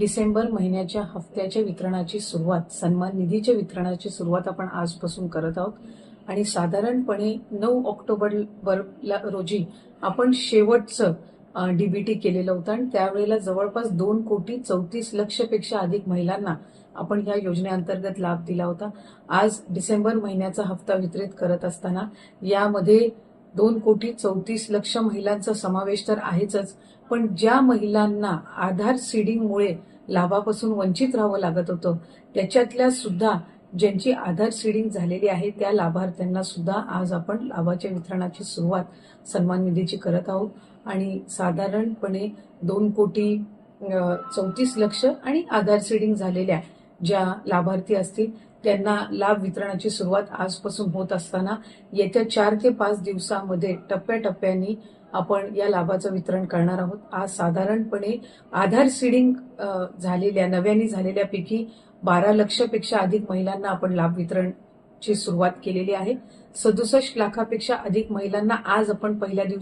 डिसेंबर महिन्याच्या हप्त्याच्या वितरणाची सुरुवात सन्मान निधीच्या वितरणाची सुरुवात आपण आजपासून करत आहोत. आणि साधारणपणे नऊ ऑक्टोबर रोजी आपण शेवटचं डीबीटी केलेलं होतं. आणि त्यावेळेला जवळपास दोन कोटी चौतीस लक्षपेक्षा अधिक महिलांना आपण या योजनेअंतर्गत लाभ दिला होता. आज डिसेंबर महिन्याचा हप्ता वितरित करत असताना यामध्ये दोन कोटी चौतीस लक्ष महिलांचा समावेश तर आहेच पण ज्या महिलांना आधार सीडिंगमुळे लाभापासून वंचित राहावं लागत होतं. त्याच्यातल्या सुद्धा ज्यांची आधार सीडिंग झालेली आहे त्या लाभार्थ्यांना सुद्धा आज आपण लाभाच्या वितरणाची सुरुवात सन्मान निधीची करत आहोत. आणि साधारणपणे दोन कोटी चौतीस लक्ष आणि आधार सीडिंग झालेल्या ज्या लाभार्थी असतील त्यांना लाभ वितरणाची सुरुवात आजपासून होत असताना येत्या चार ते पाच दिवसामध्ये टप्प्याटप्प्याने आपण या लाभाचं वितरण करणार आहोत. आज साधारणपणे आधार सीडिंग झालेल्या नव्याने झालेल्यापैकी बारा लक्षपेक्षा अधिक महिलांना आपण लाभ वितरणची सुरुवात केलेली आहे. सदुसष्ट लाखापेक्षा अधिक महिलांना आज आपण पहिल्या दिवशी